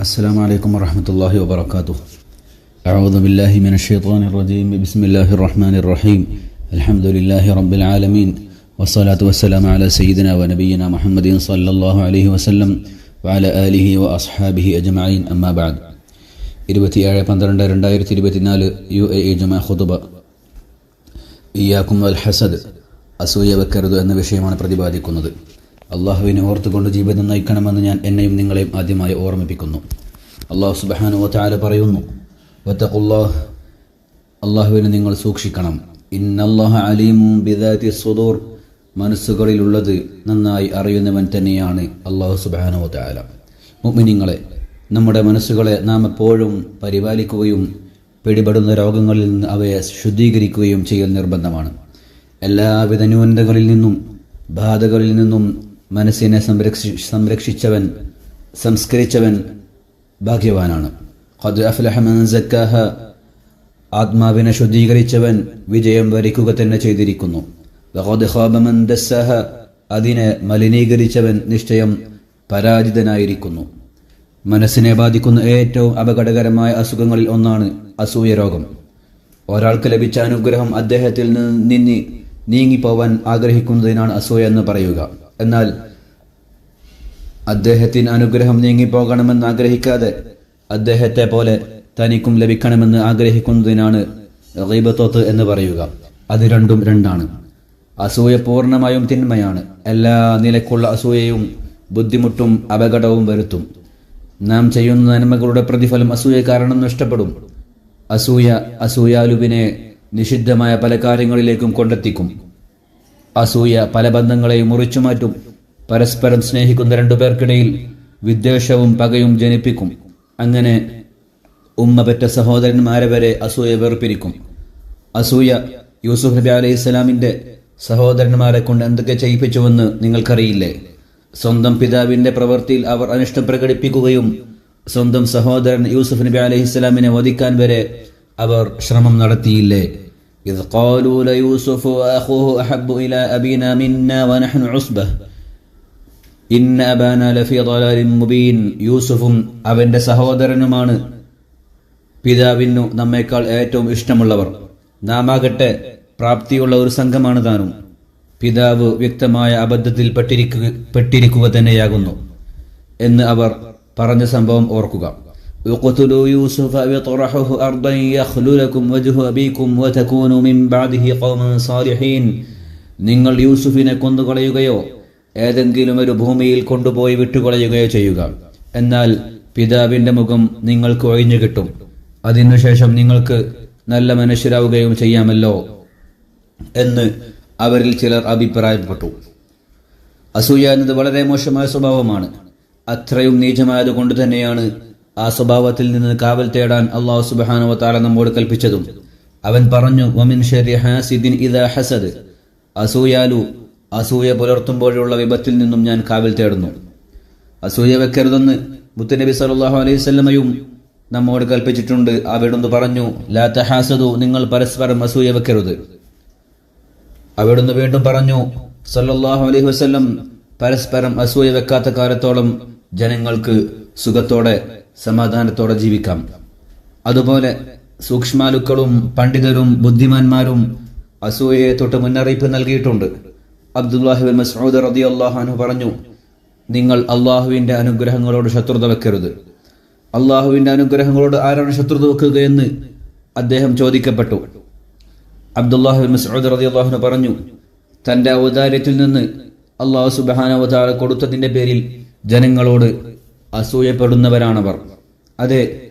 السلام عليكم ورحمة الله وبركاته أعوذ بالله من الشيطان الرجيم بسم الله الرحمن الرحيم الحمد لله رب العالمين والصلاة والسلام على سيدنا ونبينا محمد صلى الله عليه وسلم وعلى آله وأصحابه أجمعين أما بعد ഇരുപത്തിയേഴ് പന്ത്രണ്ട് രണ്ടായിരത്തി ഇരുപത്തിനാല് യു എ ഇ ജമാ ഖുതുബ ഇയാക്കും അൽ ഹസദ് അസൂയ വെക്കരുത് എന്ന വിഷയമാണ് പ്രതിപാദിക്കുന്നത് അള്ളാഹുവിനെ ഓർത്തുകൊണ്ട് ജീവിതം നയിക്കണമെന്ന് ഞാൻ എന്നെയും നിങ്ങളെയും ആദ്യമായി ഓർമ്മിപ്പിക്കുന്നു. അള്ളാഹു സുബാനു വാല പറയുന്നു വത്തഖുല്ലാഹ് അള്ളാഹുവിനെ നിങ്ങൾ സൂക്ഷിക്കണം. ഇന്നല്ലാഹ അലീമും ബിദാത്തി സുദൂർ മനസ്സുകളിലുള്ളത് നന്നായി അറിയുന്നവൻ തന്നെയാണ് അള്ളാഹു സുബാനു താല മുഅ്മിനീങ്ങളെ നമ്മുടെ മനസ്സുകളെ നാം എപ്പോഴും പരിപാലിക്കുകയും പിടിപെടുന്ന രോഗങ്ങളിൽ നിന്ന് അവയെ ശുദ്ധീകരിക്കുകയും ചെയ്യൽ നിർബന്ധമാണ്. എല്ലാവിധ ന്യൂനതകളിൽ നിന്നും ബാധകളിൽ നിന്നും മനസ്സിനെ സംരക്ഷി സംരക്ഷിച്ചവൻ സംസ്കരിച്ചവൻ ഭാഗ്യവാനാണ്. ഖദ് ആത്മാവിനെ ശുദ്ധീകരിച്ചവൻ വിജയം വരിക്കുക തന്നെ ചെയ്തിരിക്കുന്നു. ദസ്സഹ അതിനെ മലിനീകരിച്ചവൻ നിശ്ചയം പരാജിതനായിരിക്കുന്നു. മനസ്സിനെ ബാധിക്കുന്ന ഏറ്റവും അപകടകരമായ അസുഖങ്ങളിൽ ഒന്നാണ് അസൂയ രോഗം. ഒരാൾക്ക് ലഭിച്ച അനുഗ്രഹം അദ്ദേഹത്തിൽ നിന്നി നീങ്ങിപ്പോവാൻ ആഗ്രഹിക്കുന്നതിനാണ് അസൂയ എന്ന് പറയുക. എന്നാൽ അദ്ദേഹത്തിന് അനുഗ്രഹം നീങ്ങിപ്പോകണമെന്ന് ആഗ്രഹിക്കാതെ അദ്ദേഹത്തെ പോലെ തനിക്കും ലഭിക്കണമെന്ന് ആഗ്രഹിക്കുന്നതിനാണ് റീബത്തോത്ത് എന്ന് പറയുക. അത് രണ്ടും രണ്ടാണ്. അസൂയ പൂർണമായും തിന്മയാണ്. എല്ലാ നിലക്കുള്ള അസൂയയും ബുദ്ധിമുട്ടും അപകടവും വരുത്തും. നാം ചെയ്യുന്ന നന്മകളുടെ പ്രതിഫലം അസൂയ കാരണം നഷ്ടപ്പെടും. അസൂയ അസൂയാലുവിനെ നിഷിദ്ധമായ പല കാര്യങ്ങളിലേക്കും കൊണ്ടെത്തിക്കും. അസൂയ പല ബന്ധങ്ങളെയും മുറിച്ചു മാറ്റും. പരസ്പരം സ്നേഹിക്കുന്ന രണ്ടു പേർക്കിടയിൽ വിദ്വേഷവും പകയും ജനിപ്പിക്കും. അങ്ങനെ ഉമ്മ പെറ്റ സഹോദരന്മാരെ വരെ അസൂയ വേർപിരിക്കും. അസൂയ യൂസുഫ് നബി അലൈഹി സ്വലാമിന്റെ സഹോദരന്മാരെ കൊണ്ട് എന്തൊക്കെ ചെയ്യിപ്പിച്ചുവെന്ന് നിങ്ങൾക്കറിയില്ലേ? സ്വന്തം പിതാവിന്റെ പ്രവൃത്തിയിൽ അവർ അനിഷ്ടം പ്രകടിപ്പിക്കുകയും സ്വന്തം സഹോദരൻ യൂസുഫ് നബി അലൈഹി സ്വലാമിനെ വധിക്കാൻ വരെ അവർ ശ്രമം നടത്തിയില്ലേ? إذ قالوا ليوسف وأخوه أحب إلى أبينا منا ونحن عصبة ഇന്ന അബാന ലഫി ضلال മുബീൻ യൂസുഫും അവന്റെ സഹോദരനുമാണ് പിതാവിനു നമ്മേക്കാൾ ഏറ്റവും ഇഷ്ടമുള്ളവർ നാമാകട്ടെ പ്രാപ്തിയുള്ള ഒരു സംഘമാണ് താനും പിതാവ് വ്യക്തമായ അബദ്ധത്തിൽ പെട്ടിരിക്കുക പെട്ടിരിക്കുക തന്നെയാകുന്നു എന്ന് അവർ പറഞ്ഞ സംഭവം ഓർക്കുക اقتلوا يوسف أو اطرحوه أرضا يخل لكم وجه أبيكم وتكونوا من بعده قوما صالحين നിങ്ങൾ യൂസുഫിനെ കൊന്നുകളയുകയോ ഏതെങ്കിലും ഒരു ഭൂമിയിൽ കൊണ്ടുപോയി വിട്ടുകളയുകയോ ചെയ്യുക എന്നാൽ പിതാവിന്റെ മുഖം നിങ്ങൾക്ക് ഒഴിഞ്ഞു കിട്ടും അതിനുശേഷം നിങ്ങൾക്ക് നല്ല മനുഷ്യരാവുകയും ചെയ്യാമല്ലോ എന്ന് അവരിൽ ചിലർ അഭിപ്രായപ്പെട്ടു അസൂയ എന്നത് വളരെ മോശമായ സ്വഭാവമാണ് അത്രയും നീചമായത് കൊണ്ട് തന്നെയാണ് ആ സ്വഭാവത്തിൽ നിന്ന് കാവൽ തേടാൻ അള്ളാഹു സുബാനുവത്താല നമ്മോട് കൽപ്പിച്ചതും. അവൻ പറഞ്ഞു വമിൻ ഹസദ്. അസൂയാലു അസൂയ പുലർത്തുമ്പോഴുള്ള വിപത്തിൽ നിന്നും ഞാൻ കാവൽ തേടുന്നു. അസൂയ വെക്കരുതെന്ന് മുത്തനബി സല്ലാഹു അലൈഹി സ്വല്ലമയും നമ്മോട് കൽപ്പിച്ചിട്ടുണ്ട്. അവിടുന്ന് പറഞ്ഞു ലാ തഹാസദു നിങ്ങൾ പരസ്പരം അസൂയ വെക്കരുത്. അവിടുന്ന് വീണ്ടും പറഞ്ഞു സല്ലാഹു അലൈഹി വസല്ലം പരസ്പരം അസൂയ വെക്കാത്ത കാലത്തോളം ജനങ്ങൾക്ക് സുഖത്തോടെ സമാധാനത്തോടെ ജീവിക്കാം. അതുപോലെ സൂക്ഷ്മാലുക്കളും പണ്ഡിതരും ബുദ്ധിമാന്മാരും അസൂയയെ തൊട്ട് മുന്നറിയിപ്പ് നൽകിയിട്ടുണ്ട്. അബ്ദുല്ലാഹിബിൻ മസൂദ് റതി അള്ളാഹാനു പറഞ്ഞു നിങ്ങൾ അള്ളാഹുവിന്റെ അനുഗ്രഹങ്ങളോട് ശത്രുത വെക്കരുത്. അള്ളാഹുവിന്റെ അനുഗ്രഹങ്ങളോട് ആരാണ് ശത്രുത വെക്കുകയെന്ന് അദ്ദേഹം ചോദിക്കപ്പെട്ടു. അബ്ദുല്ലാഹിബിൻ മസൂദ് റതി അള്ളാഹുനു പറഞ്ഞു തന്റെ ഔദാര്യത്തിൽ നിന്ന് അള്ളാഹു സുബാനവതാര കൊടുത്തതിന്റെ പേരിൽ ജനങ്ങളോട് അസൂയപ്പെടുന്നവരാണവർ. അതെ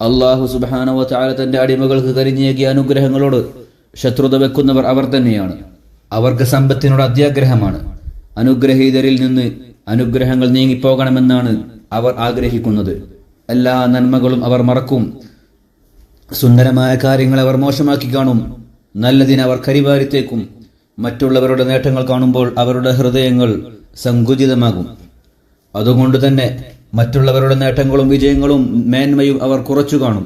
അള്ളാഹു സുബാനവതാര തന്റെ അടിമകൾക്ക് കരിഞ്ഞേകിയ അനുഗ്രഹങ്ങളോട് ശത്രുത വെക്കുന്നവർ അവർ തന്നെയാണ്. അവർക്ക് സമ്പത്തിനോട് അത്യാഗ്രഹമാണ്. അനുഗ്രഹീതരിൽ നിന്ന് അനുഗ്രഹങ്ങൾ നീങ്ങിപ്പോകണമെന്നാണ് അവർ ആഗ്രഹിക്കുന്നത്. എല്ലാ നന്മകളും അവർ മറക്കും. സുന്ദരമായ കാര്യങ്ങൾ അവർ മോശമാക്കി കാണും. നല്ലതിന് അവർ കരിവാരിത്തേക്കും. മറ്റുള്ളവരുടെ നേട്ടങ്ങൾ കാണുമ്പോൾ അവരുടെ ഹൃദയങ്ങൾ സങ്കുചിതമാകും. അതുകൊണ്ട് തന്നെ മറ്റുള്ളവരുടെ നേട്ടങ്ങളും വിജയങ്ങളും മേന്മയും അവർ കുറച്ചു കാണും.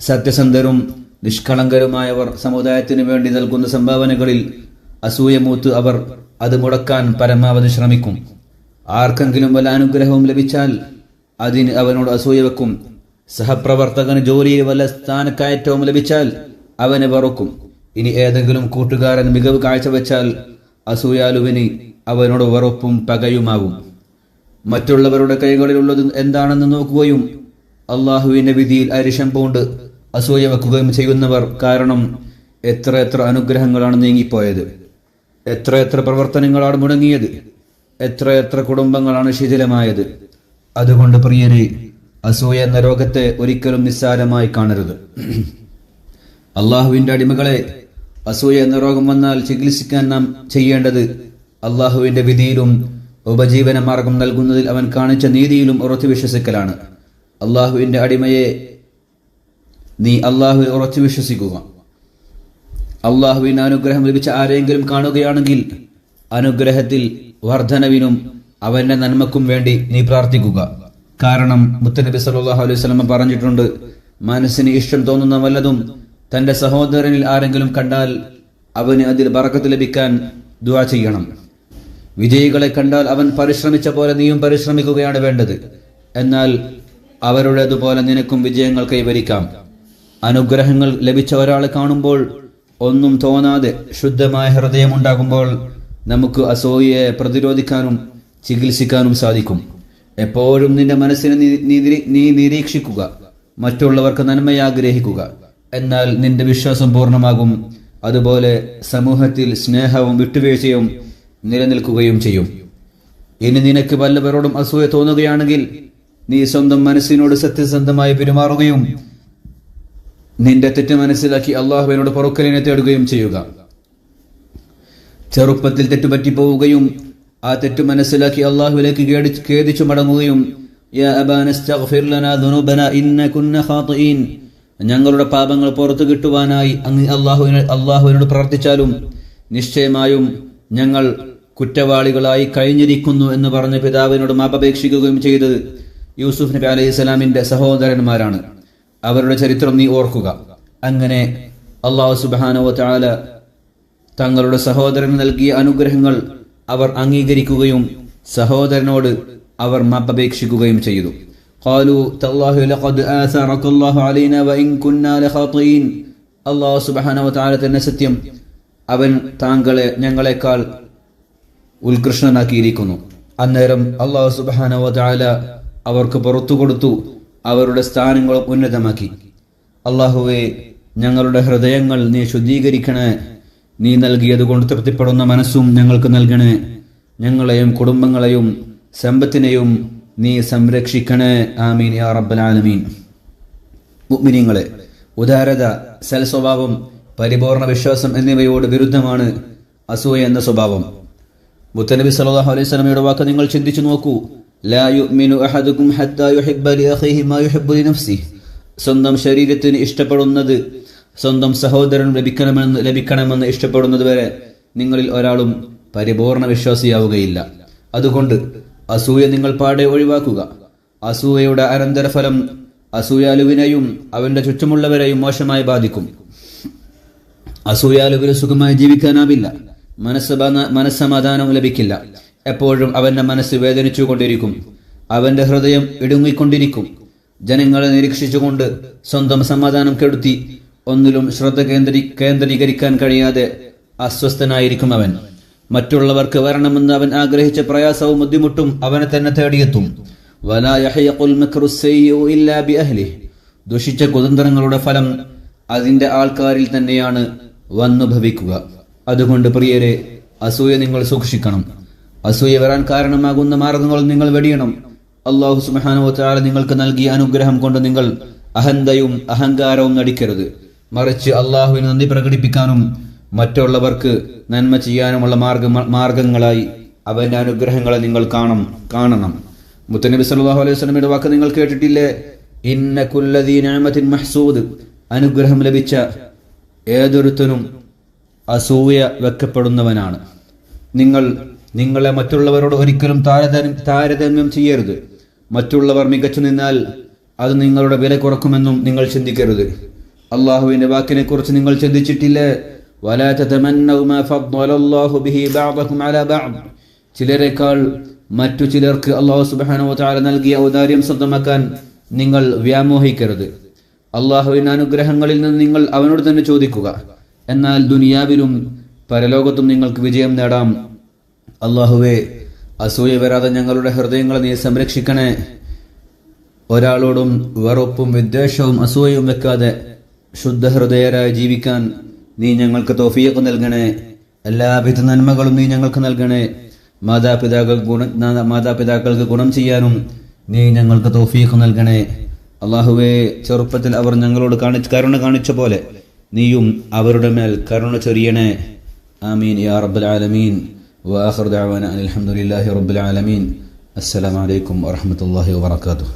സത്യസന്ധരും നിഷ്കളങ്കരുമായവർ സമുദായത്തിനു വേണ്ടി നൽകുന്ന സംഭാവനകളിൽ അസൂയമൂത്ത് അവർ അത് മുടക്കാൻ പരമാവധി ശ്രമിക്കും. ആർക്കെങ്കിലും വല്ല അനുഗ്രഹവും ലഭിച്ചാൽ അതിന് അവനോട് അസൂയ വെക്കും. സഹപ്രവർത്തകന് ജോലിയിൽ വല്ല സ്ഥാനക്കയറ്റവും ലഭിച്ചാൽ അവനെ വറുക്കും. ഇനി ഏതെങ്കിലും കൂട്ടുകാരൻ മികവ് കാഴ്ചവെച്ചാൽ അസൂയാലുവിന് അവനോട് വെറുപ്പും പകയുമാകും മറ്റുള്ളവരുടെ കൈകളിലുള്ളത് എന്താണെന്ന് നോക്കുകയും അള്ളാഹുവിന്റെ വിധിയിൽ അരിശം പൂണ്ട് അസൂയ വെക്കുകയും ചെയ്യുന്നവർ കാരണം എത്ര എത്ര അനുഗ്രഹങ്ങളാണ് നീങ്ങിപ്പോയത്. എത്ര എത്ര പ്രവർത്തനങ്ങളാണ് മുടങ്ങിയത്. എത്ര എത്ര കുടുംബങ്ങളാണ് ശിഥിലമായത്. അതുകൊണ്ട് പ്രിയരെ അസൂയ എന്ന രോഗത്തെ ഒരിക്കലും നിസ്സാരമായി കാണരുത്. അള്ളാഹുവിന്റെ അടിമകളെ അസൂയ എന്ന രോഗം വന്നാൽ ചികിത്സിക്കാൻ നാം ചെയ്യേണ്ടത് അള്ളാഹുവിന്റെ വിധിയിലും ഉപജീവന മാർഗം നൽകുന്നതിൽ അവൻ കാണിച്ച നീതിയിലും ഉറച്ചു വിശ്വസിക്കലാണ്. അള്ളാഹുവിന്റെ അടിമയെ നീ അള്ളാഹുവിൽ ഉറച്ചു വിശ്വസിക്കുക. അള്ളാഹുവിന് അനുഗ്രഹം ലഭിച്ച ആരെങ്കിലും കാണുകയാണെങ്കിൽ അനുഗ്രഹത്തിൽ വർധനവിനും അവന്റെ നന്മക്കും വേണ്ടി നീ പ്രാർത്ഥിക്കുക. കാരണം മുത്തനബി സല്ലല്ലാഹു അലൈഹി വസല്ലം പറഞ്ഞിട്ടുണ്ട് മനസ്സിന് ഇഷ്ടം തോന്നുന്ന വല്ലതും തന്റെ സഹോദരനിൽ ആരെങ്കിലും കണ്ടാൽ അവന് അതിൽ ബറക്കത്ത് ലഭിക്കാൻ ദുവാ ചെയ്യണം. വിജയികളെ കണ്ടാൽ അവൻ പരിശ്രമിച്ച പോലെ നീയും പരിശ്രമിക്കുകയാണ് വേണ്ടത്. എന്നാൽ അവരുടേതുപോലെ നിനക്കും വിജയങ്ങൾ കൈവരിക്കാം. അനുഗ്രഹങ്ങൾ ലഭിച്ച ഒരാളെ കാണുമ്പോൾ ഒന്നും തോന്നാതെ ശുദ്ധമായ ഹൃദയമുണ്ടാകുമ്പോൾ നമുക്ക് അസൂയയെ പ്രതിരോധിക്കാനും ചികിത്സിക്കാനും സാധിക്കും. എപ്പോഴും നിന്റെ മനസ്സിനെ നീ- നിരീക്ഷിക്കുക. മറ്റുള്ളവർക്ക് നന്മയെ ആഗ്രഹിക്കുക. എന്നാൽ നിന്റെ വിശ്വാസം പൂർണമാകും. അതുപോലെ സമൂഹത്തിൽ സ്നേഹവും വിട്ടുവീഴ്ചയും നിലനിൽക്കുകയും ചെയ്യും ഇനി നിനക്ക് വല്ലവരോടും അസൂയ തോന്നുകയാണെങ്കിൽ നീ സ്വന്തം മനസ്സിനോട് സത്യസന്ധമായി പെരുമാറുകയും നിന്റെ തെറ്റ് മനസ്സിലാക്കി അള്ളാഹുവിനോട് പൊറുക്കലിനെ തേടുകയും ചെയ്യുക ചെറുപ്പത്തിൽ തെറ്റുപറ്റി പോവുകയും ആ തെറ്റ് മനസ്സിലാക്കി അള്ളാഹുവിലേക്ക് ഖേദിച്ചു മടങ്ങുകയും. ഞങ്ങളുടെ പാപങ്ങൾ പുറത്തു കിട്ടുവാനായി അങ്ങ് അള്ളാഹുവിനെ അള്ളാഹുവിനോട് പ്രാർത്ഥിച്ചാലും നിശ്ചയമായും ഞങ്ങൾ കുറ്റവാളികളായി കഴിഞ്ഞിരിക്കുന്നു എന്ന് പറഞ്ഞ പിതാവിനോട് മാപ്പപേക്ഷിക്കുകയും ചെയ്തത് യൂസുഫ് നബി അലൈഹി സ്വലാമിന്റെ സഹോദരന്മാരാണ് അവരുടെ ചരിത്രം നീ ഓർക്കുക അങ്ങനെ അള്ളാഹു സുബാനോ താല തങ്ങളുടെ സഹോദരന് നൽകിയ അനുഗ്രഹങ്ങൾ അവർ അംഗീകരിക്കുകയും സഹോദരനോട് അവർ മാപ്പപേക്ഷിക്കുകയും ചെയ്തു قالوا تالله لقد آثرك الله علينا وإن كنا لخاطئين അള്ളാഹു സുബാന താല തന്നെ സത്യം അവൻ താങ്കളെ ഞങ്ങളെക്കാൾ ഉത്കൃഷ്ടനാക്കിയിരിക്കുന്നു. അന്നേരം അള്ളാഹു സുബാന താല അവർക്ക് പുറത്തു കൊടുത്തു അവരുടെ സ്ഥാനങ്ങളും ഉന്നതമാക്കി. അള്ളാഹുവെ ഞങ്ങളുടെ ഹൃദയങ്ങൾ നീ ശുദ്ധീകരിക്കണേ. നീ നൽകിയത് കൊണ്ട് തൃപ്തിപ്പെടുന്ന മനസ്സും ഞങ്ങൾക്ക് നൽകണേ. ഞങ്ങളെയും കുടുംബങ്ങളെയും സമ്പത്തിനെയും നീ സംരക്ഷിക്കണേ. ആമീൻ യാ റബ്ബൽ ആലമീൻ. മുഅ്മിനീങ്ങളെ ഉദാരത സൽ സ്വഭാവം പരിപൂർണ വിശ്വാസം എന്നിവയോട് വിരുദ്ധമാണ് അസൂയ എന്ന സ്വഭാവം. മുത്തനബി സല്ലല്ലാഹു അലൈഹി സ്വലമയുടെ വാക്ക് നിങ്ങൾ ചിന്തിച്ചു നോക്കൂ. സ്വന്തം ശരീരത്തിന് ഇഷ്ടപ്പെടുന്നത് സ്വന്തം സഹോദരൻ ലഭിക്കണമെന്ന് ലഭിക്കണമെന്ന് ഇഷ്ടപ്പെടുന്നത് വരെ നിങ്ങളിൽ ഒരാളും പരിപൂർണ വിശ്വാസിയാവുകയില്ല. അതുകൊണ്ട് അസൂയ നിങ്ങൾ പാടെ ഒഴിവാക്കുക. അസൂയയുടെ അനന്തരഫലം അസൂയാലുവിനെയും അവന്റെ ചുറ്റുമുള്ളവരെയും മോശമായി ബാധിക്കും. അസൂയാലുവിന് സുഖമായി ജീവിക്കാനാവില്ല. മനസ്സ് മനസ്സമാധാനം ലഭിക്കില്ല. എപ്പോഴും അവന്റെ മനസ്സ് വേദനിച്ചുകൊണ്ടിരിക്കും. അവന്റെ ഹൃദയം ഇടുങ്ങിക്കൊണ്ടിരിക്കും. ജനങ്ങളെ നിരീക്ഷിച്ചുകൊണ്ട് സ്വന്തം സമാധാനം കെടുത്തി ഒന്നിലും ശ്രദ്ധ കേന്ദ്രീ കേന്ദ്രീകരിക്കാൻ കഴിയാതെ അസ്വസ്ഥനായിരിക്കും അവൻ. മറ്റുള്ളവർക്ക് വരണമെന്ന് അവൻ ആഗ്രഹിച്ച പ്രയാസവും ബുദ്ധിമുട്ടും അവനെ തന്നെ തേടിയെത്തും. ദുഷിച്ച കുതന്ത്രങ്ങളുടെ ഫലം അതിന്റെ ആൾക്കാരിൽ തന്നെയാണ്. വന്നു ഭവിക്കുക അതുകൊണ്ട് പ്രിയരെ അസൂയ നിങ്ങൾ സൂക്ഷിക്കണം. അസൂയ വരാൻ കാരണമാകുന്ന മാർഗങ്ങൾ നിങ്ങൾ വെടിയണം. അള്ളാഹു സുബ്ഹാനഹു വതആല നിങ്ങൾക്ക് നൽകിയ അനുഗ്രഹം കൊണ്ട് നിങ്ങൾ അഹന്തയും അഹങ്കാരവും നടിക്കരുത്. മറിച്ച് അള്ളാഹുവിന് നന്ദി പ്രകടിപ്പിക്കാനും മറ്റുള്ളവർക്ക് നന്മ ചെയ്യാനുമുള്ള മാർഗ മാർഗങ്ങളായി അവന്റെ അനുഗ്രഹങ്ങളെ നിങ്ങൾ കാണണം കാണണം. മുത്തനബി സല്ലല്ലാഹു അലൈഹി സ്വലമിയുടെ വാക്ക് നിങ്ങൾ കേട്ടിട്ടില്ലേ? ഇന്ന കുല്ലദീ നിഅമത്തിൻ മഹ്സൂദ്. അനുഗ്രഹം ലഭിച്ച ഏതൊരുത്തനും അസൂയ വെക്കപ്പെടുന്നവനാണ്. നിങ്ങൾ നിങ്ങളെ മറ്റുള്ളവരോട് ഒരിക്കലും താരതമ്യം താരതമ്യം ചെയ്യരുത്. മറ്റുള്ളവർ മികച്ചു നിന്നാൽ അത് നിങ്ങളുടെ വില കുറക്കുമെന്നും നിങ്ങൾ ചിന്തിക്കരുത്. അള്ളാഹുവിന്റെ വാക്കിനെ കുറിച്ച് നിങ്ങൾ ചിന്തിച്ചിട്ടില്ലേ? ചിലരെക്കാൾ മറ്റു ചിലർക്ക് അള്ളാഹു സുബാന നൽകിയ ഔദാര്യം സ്വന്തമാക്കാൻ നിങ്ങൾ വ്യാമോഹിക്കരുത്. അള്ളാഹുവിന്റെ അനുഗ്രഹങ്ങളിൽ നിന്ന് നിങ്ങൾ അവനോട് തന്നെ ചോദിക്കുക. എന്നാൽ ദുനിയാവിലും പരലോകത്തും നിങ്ങൾക്ക് വിജയം നേടാം. അള്ളാഹുവെ അസൂയ വരാതെ ഞങ്ങളുടെ ഹൃദയങ്ങളെ നീ സംരക്ഷിക്കണേ. ഒരാളോടും വെറുപ്പും വിദ്വേഷവും അസൂയയും വെക്കാതെ ശുദ്ധഹൃദയരായി ജീവിക്കാൻ നീ ഞങ്ങൾക്ക് തോഫിയൊക്കെ നൽകണേ. എല്ലാവിധ നന്മകളും നീ ഞങ്ങൾക്ക് നൽകണേ. മാതാപിതാക്കൾ ഗുണം മാതാപിതാക്കൾക്ക് ഗുണം ചെയ്യാനും നീ ഞങ്ങൾക്ക് തോഫിയൊക്കെ നൽകണേ. അള്ളാഹുവെ ചെറുപ്പത്തിൽ അവർ ഞങ്ങളോട് കാണിച്ച് കരുണ കാണിച്ച പോലെ നീയും അവരുടെ മേൽ കരുണ ചൊരിയണേ. ആമീൻ യാ റബ്ബൽ ആലമീൻ. അനിൽ ഹംദുലില്ലാഹി റബ്ബിൽ ആലമീൻ. അസ്സലാമു അലൈക്കും വറഹ്മത്തുള്ളാഹി വബറകാതുഹു.